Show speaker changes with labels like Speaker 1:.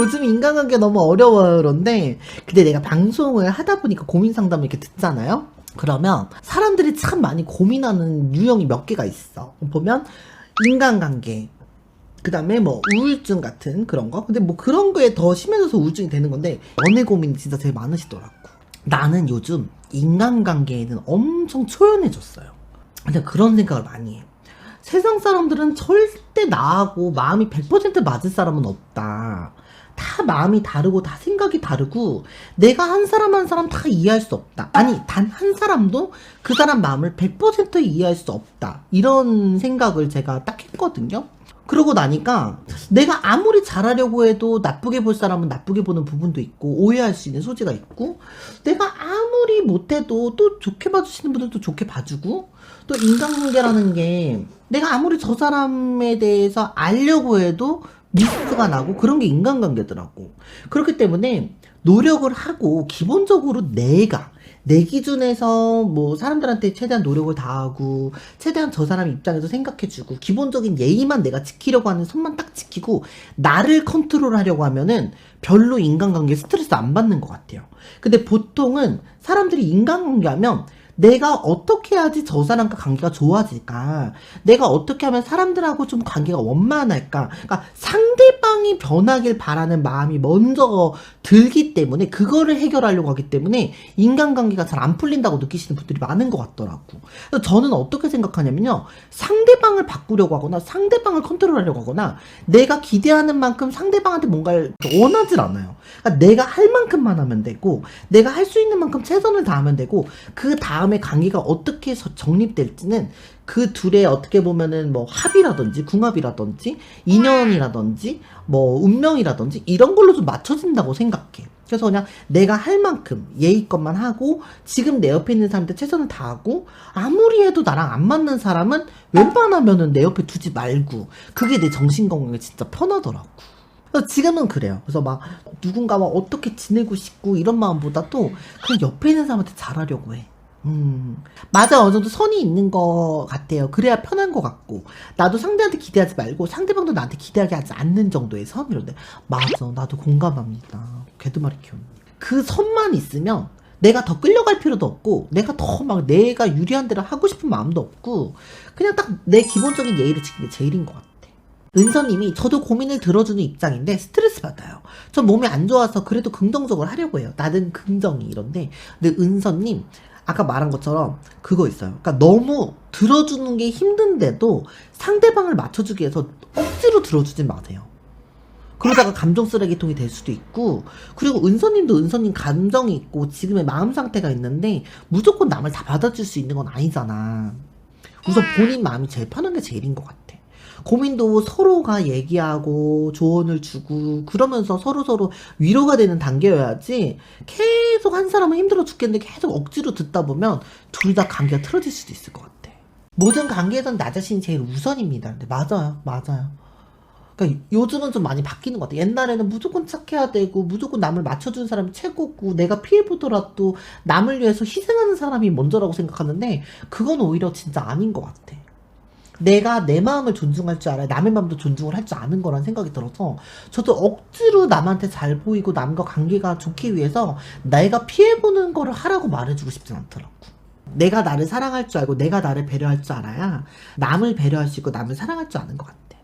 Speaker 1: 요즘 인간관계 너무 어려워요 그런데 근데 내가 방송을 하다 보니까 고민 상담을 이렇게 듣잖아요? 그러면 사람들이 참 많이 고민하는 유형이 몇 개가 있어. 보면 인간관계 그 다음에 뭐 우울증 같은 그런 거. 근데 뭐 그런 거에 더 심해져서 우울증이 되는 건데 연애 고민이 진짜 제일 많으시더라고. 나는 요즘 인간관계에는 엄청 초연해졌어요. 근데 그런 생각을 많이 해 세상 사람들은 절대 나하고 마음이 100% 맞을 사람은 없다. 다 마음이 다르고 다 생각이 다르고 내가 한 사람 한 사람 다 이해할 수 없다. 아니 단 한 사람도 그 사람 마음을 100% 이해할 수 없다. 이런 생각을 제가 딱 했거든요. 그러고 나니까 내가 아무리 잘하려고 해도 나쁘게 볼 사람은 나쁘게 보는 부분도 있고 오해할 수 있는 소지가 있고 내가 아무리 못해도 또 좋게 봐주시는 분들도 좋게 봐주고 또 인간관계라는 게 내가 아무리 저 사람에 대해서 알려고 해도 미스가 나고 그런 게 인간관계더라고. 그렇기 때문에 노력을 하고 기본적으로 내가 내 기준에서 뭐 사람들한테 최대한 노력을 다하고 최대한 저 사람 입장에서 생각해주고 기본적인 예의만 내가 지키려고 하는 선만 딱 지키고 나를 컨트롤하려고 하면은 별로 인간관계 스트레스 안 받는 것 같아요. 근데 보통은 사람들이 인간관계 하면 내가 어떻게 해야지 저 사람과 관계가 좋아질까? 내가 어떻게 하면 사람들하고 좀 관계가 원만할까? 그러니까 상대방이 변하길 바라는 마음이 먼저 들기 때문에 그거를 해결하려고 하기 때문에 인간관계가 잘 안 풀린다고 느끼시는 분들이 많은 것 같더라고. 그래서 저는 어떻게 생각하냐면요. 상대방을 바꾸려고 하거나 상대방을 컨트롤하려고 하거나 내가 기대하는 만큼 상대방한테 뭔가를 원하질 않아요. 그러니까 내가 할 만큼만 하면 되고 내가 할 수 있는 만큼 최선을 다하면 되고 그 다음 에 관계가 어떻게 서- 정립될지는 그 둘의 어떻게 보면은 뭐 합이라든지 궁합이라든지 인연이라든지 뭐 운명이라든지 이런 걸로 좀 맞춰진다고 생각해. 그래서 그냥 내가 할 만큼 예의껏만 하고 지금 내 옆에 있는 사람한테 최선을 다하고 아무리 해도 나랑 안 맞는 사람은 웬만하면은 내 옆에 두지 말고 그게 내 정신 건강에 진짜 편하더라고. 지금은 그래요. 그래서 막 누군가와 어떻게 지내고 싶고 이런 마음보다도 그냥 옆에 있는 사람한테 잘하려고 해. 음, 맞아. 어느 정도 선이 있는 것 같아요. 그래야 편한 것 같고. 나도 상대한테 기대하지 말고 상대방도 나한테 기대하게 하지 않는 정도의 선? 이런데. 맞아. 나도 공감합니다. 걔도 말이 귀엽네. 그 선만 있으면 내가 더 끌려갈 필요도 없고, 내가 더 막 내가 유리한 대로 하고 싶은 마음도 없고, 그냥 딱 내 기본적인 예의를 지키는 게 제일인 것 같아. 은서님이 저도 고민을 들어주는 입장인데 스트레스 받아요. 전 몸이 안 좋아서 그래도 긍정적으로 하려고 해요. 나는 긍정이 이런데. 근데 은서님, 아까 말한 것처럼 그거 있어요. 그러니까 너무 들어주는 게 힘든데도 상대방을 맞춰주기 위해서 억지로 들어주진 마세요. 그러다가 감정 쓰레기통이 될 수도 있고 그리고 은서님도 은서님 감정이 있고 지금의 마음 상태가 있는데 무조건 남을 다 받아줄 수 있는 건 아니잖아. 우선 본인 마음이 제일 편한 게 제일인 것 같아. 고민도 서로가 얘기하고 조언을 주고 그러면서 서로 서로 위로가 되는 단계여야지 계속 한 사람은 힘들어 죽겠는데 계속 억지로 듣다 보면 둘 다 관계가 틀어질 수도 있을 것 같아. 모든 관계에선 나 자신이 제일 우선입니다. 근데 맞아요, 맞아요. 그러니까 요즘은 좀 많이 바뀌는 것 같아. 옛날에는 무조건 착해야 되고 무조건 남을 맞춰주는 사람이 최고고 내가 피해 보더라도 남을 위해서 희생하는 사람이 먼저라고 생각하는데 그건 오히려 진짜 아닌 것 같아. 내가 내 마음을 존중할 줄 알아야 남의 마음도 존중을 할 줄 아는 거란 생각이 들어서 저도 억지로 남한테 잘 보이고 남과 관계가 좋기 위해서 내가 피해보는 거를 하라고 말해주고 싶진 않더라고. 내가 나를 사랑할 줄 알고 내가 나를 배려할 줄 알아야 남을 배려할 수 있고 남을 사랑할 줄 아는 것 같아.